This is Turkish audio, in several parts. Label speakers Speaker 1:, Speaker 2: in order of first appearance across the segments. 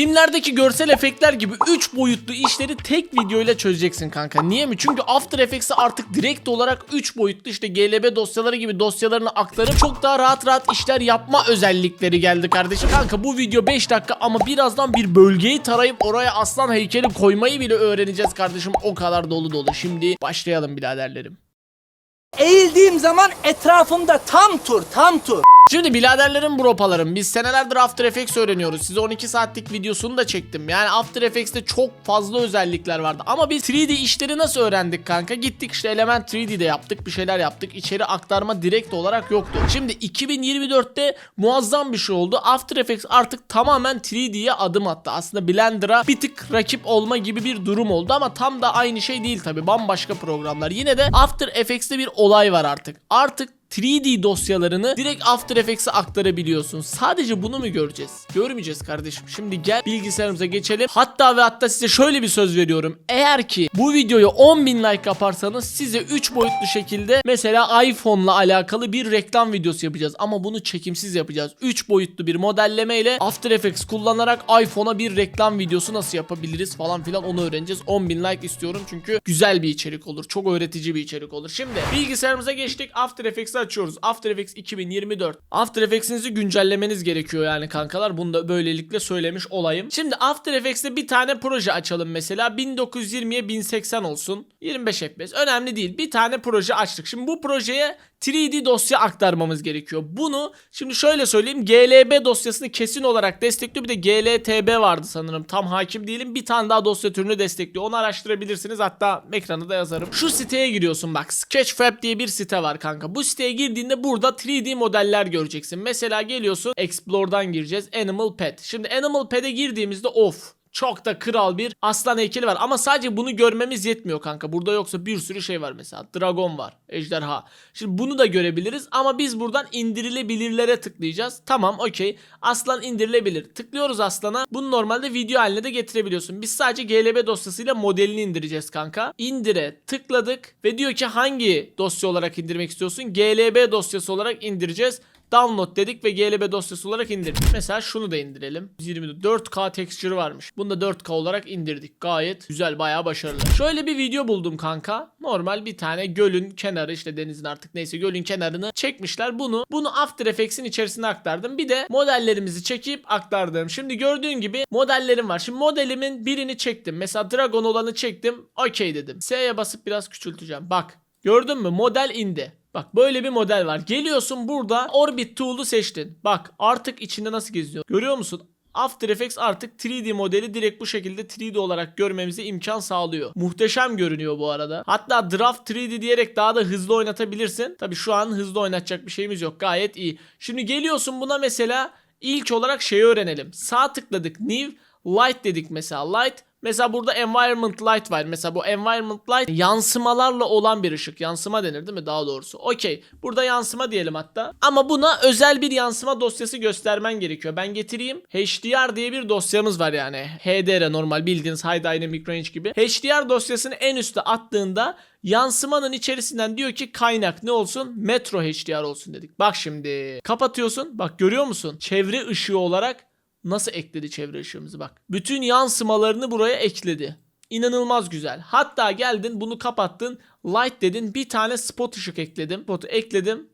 Speaker 1: Filmlerdeki görsel efektler gibi 3 boyutlu işleri tek videoyla çözeceksin kanka. Niye mi? Çünkü After Effects'e artık direkt olarak 3 boyutlu işte GLB dosyaları gibi dosyalarını aktarıp çok daha rahat rahat işler yapma özellikleri geldi kardeşim. Kanka bu video 5 dakika ama birazdan bir bölgeyi tarayıp oraya aslan heykeli koymayı bile öğreneceğiz kardeşim. O kadar dolu dolu. Şimdi başlayalım biraderlerim.
Speaker 2: Eğildiğim zaman etrafımda tam tur, tam tur.
Speaker 1: Şimdi biraderlerim bropalarım biz senelerdir After Effects öğreniyoruz. Size 12 saatlik videosunu da çektim. Yani After Effects'te çok fazla özellikler vardı. Ama biz 3D işleri nasıl öğrendik kanka? Gittik işte Element 3D'de yaptık. Bir şeyler yaptık. İçeri aktarma direkt olarak yoktu. Şimdi 2024'te muazzam bir şey oldu. After Effects artık tamamen 3D'ye adım attı. Aslında Blender'a bir tık rakip olma gibi bir durum oldu. Ama tam da aynı şey değil tabi. Bambaşka programlar. Yine de After Effects'te bir olay var artık. Artık 3D dosyalarını direkt After Effects'e aktarabiliyorsun. Sadece bunu mu göreceğiz? Görmeyeceğiz kardeşim. Şimdi gel bilgisayarımıza geçelim. Hatta ve hatta size şöyle bir söz veriyorum. Eğer ki bu videoya 10.000 like yaparsanız size 3 boyutlu şekilde mesela iPhone'la alakalı bir reklam videosu yapacağız. Ama bunu çekimsiz yapacağız. 3 boyutlu bir modelleme ile After Effects kullanarak iPhone'a bir reklam videosu nasıl yapabiliriz falan filan onu öğreneceğiz. 10.000 like istiyorum çünkü güzel bir içerik olur. Çok öğretici bir içerik olur. Şimdi bilgisayarımıza geçtik. After Effects'i açıyoruz. After Effects 2024. After Effects'inizi güncellemeniz gerekiyor yani kankalar. Bunu da böylelikle söylemiş olayım. Şimdi After Effects'te bir tane proje açalım mesela. 1920'ye 1080 olsun. 25 FPS. Önemli değil. Bir tane proje açtık. Şimdi bu projeye 3D dosya aktarmamız gerekiyor. Bunu şimdi şöyle söyleyeyim. GLB dosyasını kesin olarak destekliyor. Bir de GLTB vardı sanırım. Tam hakim değilim. Bir tane daha dosya türünü destekliyor. Onu araştırabilirsiniz. Hatta ekrana da yazarım. Şu siteye giriyorsun bak. Sketchfab diye bir site var kanka. Bu siteye girdiğinde burada 3D modeller göreceksin. Mesela geliyorsun Explore'dan gireceğiz. Animal Pet. Şimdi Animal Pet'e girdiğimizde of çok da kral bir aslan heykeli var. Ama sadece bunu görmemiz yetmiyor kanka. Burada yoksa bir sürü şey var mesela. Dragon var. Ejderha. Şimdi bunu da görebiliriz. Ama biz buradan indirilebilirlere tıklayacağız. Tamam okey. Aslan indirilebilir. Tıklıyoruz aslana. Bunu normalde video haline de getirebiliyorsun. Biz sadece GLB dosyasıyla modelini indireceğiz kanka. İndire tıkladık. Ve diyor ki hangi dosya olarak indirmek istiyorsun? GLB dosyası olarak indireceğiz. Download dedik ve GLB dosyası olarak indirdik. Mesela şunu da indirelim. 24K texture varmış. Bunu da 4K olarak indirdik. Gayet güzel bayağı başarılı. Şöyle bir video buldum kanka. Normal bir tane gölün kenarı işte denizin artık neyse gölün kenarını çekmişler. Bunu bunu After Effects'in içerisine aktardım. Bir de modellerimizi çekip aktardım. Şimdi gördüğün gibi modellerim var. Şimdi modelimin birini çektim. Mesela Dragon olanı çektim. Okey dedim. S'ye basıp biraz küçülteceğim. Bak gördün mü model indi. Bak böyle bir model var. Geliyorsun burada Orbit Tool'u seçtin. Bak artık içinde nasıl geziyor. Görüyor musun? After Effects artık 3D modeli direkt bu şekilde 3D olarak görmemize imkan sağlıyor. Muhteşem görünüyor bu arada. Hatta Draft 3D diyerek daha da hızlı oynatabilirsin. Tabi şu an hızlı oynatacak bir şeyimiz yok. Gayet iyi. Şimdi geliyorsun buna mesela ilk olarak şeyi öğrenelim. Sağ tıkladık New Light dedik mesela. Light Mesela burada environment light var. Mesela bu environment light yansımalarla olan bir ışık. Yansıma denir değil mi daha doğrusu? Okey. Burada yansıma diyelim hatta. Ama buna özel bir yansıma dosyası göstermen gerekiyor. Ben getireyim. HDR diye bir dosyamız var yani. HDR normal bildiğiniz High Dynamic Range gibi. HDR dosyasını en üste attığında yansımanın içerisinden diyor ki kaynak ne olsun? Metro HDR olsun dedik. Bak şimdi. Kapatıyorsun. Bak görüyor musun? Çevre ışığı olarak Nasıl ekledi çevre ışığımızı bak. Bütün yansımalarını buraya ekledi. İnanılmaz güzel. Hatta geldin bunu kapattın. Light dedin bir tane spot ışık ekledim. Spotu ekledim.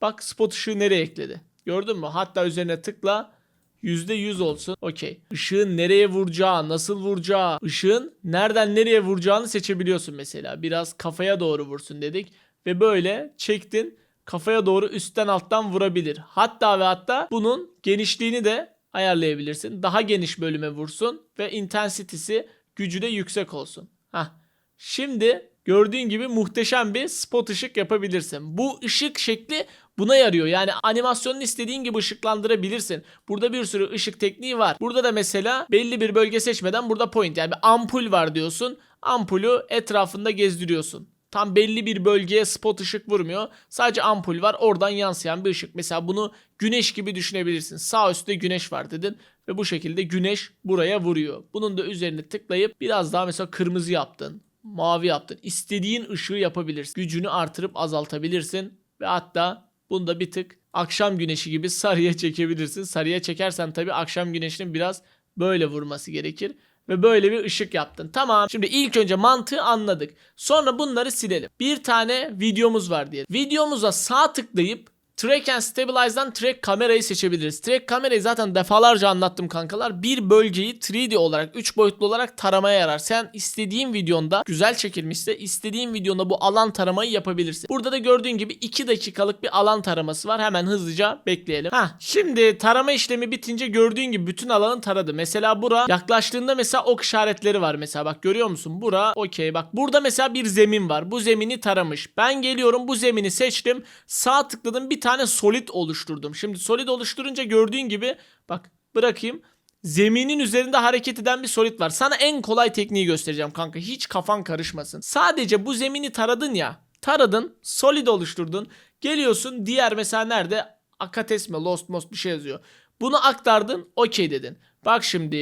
Speaker 1: Bak spot ışığı nereye ekledi? Gördün mü? Hatta üzerine tıkla. %100 olsun. Okey. Işığın nereye vuracağı, nasıl vuracağı, ışığın nereden nereye vuracağını seçebiliyorsun mesela. Biraz kafaya doğru vursun dedik. Ve böyle çektin. Kafaya doğru üstten alttan vurabilir. Hatta ve hatta bunun genişliğini de ayarlayabilirsin. Daha geniş bölüme vursun ve intensity'si gücü de yüksek olsun. Hah. Şimdi gördüğün gibi muhteşem bir spot ışık yapabilirsin. Bu ışık şekli buna yarıyor. Yani animasyonunu istediğin gibi ışıklandırabilirsin. Burada bir sürü ışık tekniği var. Burada da mesela belli bir bölge seçmeden burada point yani bir ampul var diyorsun. Ampulü etrafında gezdiriyorsun tam belli bir bölgeye spot ışık vurmuyor. Sadece ampul var oradan yansıyan bir ışık. Mesela bunu güneş gibi düşünebilirsin. Sağ üstte güneş var dedin ve bu şekilde güneş buraya vuruyor. Bunun da üzerine tıklayıp biraz daha mesela kırmızı yaptın, mavi yaptın. İstediğin ışığı yapabilirsin. Gücünü artırıp azaltabilirsin ve hatta bunu da bir tık akşam güneşi gibi sarıya çekebilirsin. Sarıya çekersen tabii akşam güneşinin biraz böyle vurması gerekir. Ve böyle bir ışık yaptın. Tamam. Şimdi ilk önce mantığı anladık. Sonra bunları silelim. Bir tane videomuz var diye. Videomuza sağ tıklayıp Track and Stabilize'dan track kamerayı seçebiliriz. Track kamerayı zaten defalarca anlattım kankalar. Bir bölgeyi 3D olarak, 3 boyutlu olarak taramaya yarar. Sen istediğin videonda güzel çekilmişse istediğin videonda bu alan taramayı yapabilirsin. Burada da gördüğün gibi 2 dakikalık bir alan taraması var. Hemen hızlıca bekleyelim. Ha, şimdi tarama işlemi bitince gördüğün gibi bütün alanı taradı. Mesela bura yaklaştığında mesela ok işaretleri var mesela. Bak görüyor musun? Bura okey. Bak burada mesela bir zemin var. Bu zemini taramış. Ben geliyorum bu zemini seçtim. Sağ tıkladım bir tane solid oluşturdum. Şimdi solid oluşturunca gördüğün gibi bak bırakayım. Zeminin üzerinde hareket eden bir solid var. Sana en kolay tekniği göstereceğim kanka. Hiç kafan karışmasın. Sadece bu zemini taradın ya. Taradın, solid oluşturdun. Geliyorsun diğer mesela nerede? Akates mi, Lost Most bir şey yazıyor. Bunu aktardın, okey dedin. Bak şimdi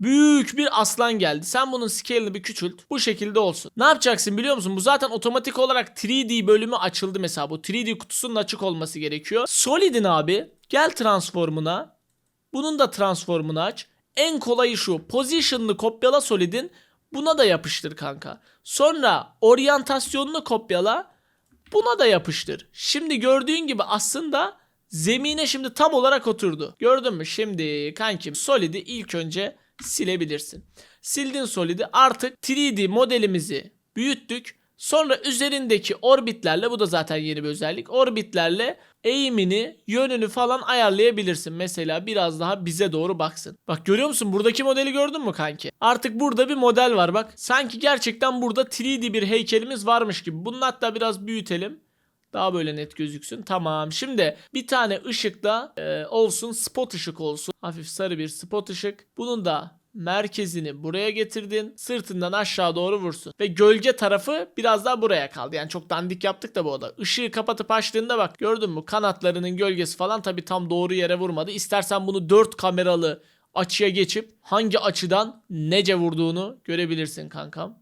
Speaker 1: büyük bir aslan geldi. Sen bunun scale'ını bir küçült. Bu şekilde olsun. Ne yapacaksın biliyor musun? Bu zaten otomatik olarak 3D bölümü açıldı mesela. Bu 3D kutusunun açık olması gerekiyor. Solid'in abi gel transformuna. Bunun da transformunu aç. En kolayı şu. Position'ını kopyala Solid'in. Buna da yapıştır kanka. Sonra oryantasyonunu kopyala. Buna da yapıştır. Şimdi gördüğün gibi aslında zemine şimdi tam olarak oturdu. Gördün mü? Şimdi kankim Solid'i ilk önce silebilirsin. Sildin Solid'i artık 3D modelimizi büyüttük. Sonra üzerindeki orbitlerle bu da zaten yeni bir özellik. Orbitlerle eğimini, yönünü falan ayarlayabilirsin. Mesela biraz daha bize doğru baksın. Bak görüyor musun? Buradaki modeli gördün mü kanki? Artık burada bir model var bak. Sanki gerçekten burada 3D bir heykelimiz varmış gibi. Bunu hatta biraz büyütelim. Daha böyle net gözüksün. Tamam. Şimdi bir tane ışıkla e, olsun. Spot ışık olsun. Hafif sarı bir spot ışık. Bunun da merkezini buraya getirdin. Sırtından aşağı doğru vursun. Ve gölge tarafı biraz daha buraya kaldı. Yani çok dandik yaptık da bu oda. Işığı kapatıp açtığında bak gördün mü? Kanatlarının gölgesi falan tabi tam doğru yere vurmadı. İstersen bunu 4 kameralı açıya geçip hangi açıdan nece vurduğunu görebilirsin kankam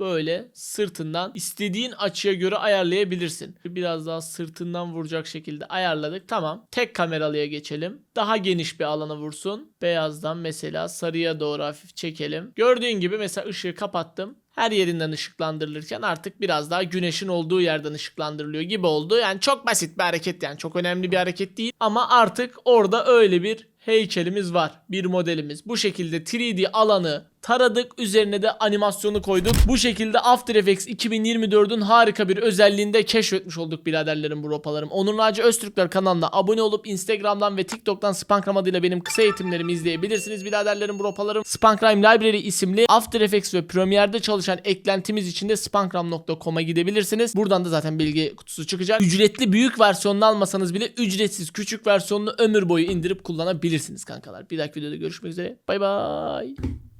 Speaker 1: böyle sırtından istediğin açıya göre ayarlayabilirsin. Biraz daha sırtından vuracak şekilde ayarladık. Tamam. Tek kameralıya geçelim. Daha geniş bir alana vursun. Beyazdan mesela sarıya doğru hafif çekelim. Gördüğün gibi mesela ışığı kapattım. Her yerinden ışıklandırılırken artık biraz daha güneşin olduğu yerden ışıklandırılıyor gibi oldu. Yani çok basit bir hareket yani çok önemli bir hareket değil. Ama artık orada öyle bir heykelimiz var. Bir modelimiz. Bu şekilde 3D alanı taradık. Üzerine de animasyonu koyduk. Bu şekilde After Effects 2024'ün harika bir özelliğini de keşfetmiş olduk biraderlerim, bropalarım. Onur Naci Öztürkler kanalına abone olup Instagram'dan ve TikTok'tan Spankram adıyla benim kısa eğitimlerimi izleyebilirsiniz biraderlerim, bropalarım. Spankrime Library isimli After Effects ve Premiere'de çalışan eklentimiz için de spankram.com'a gidebilirsiniz. Buradan da zaten bilgi kutusu çıkacak. Ücretli büyük versiyonunu almasanız bile ücretsiz küçük versiyonunu ömür boyu indirip kullanabilirsiniz kankalar. Bir dahaki videoda görüşmek üzere. Bay bay.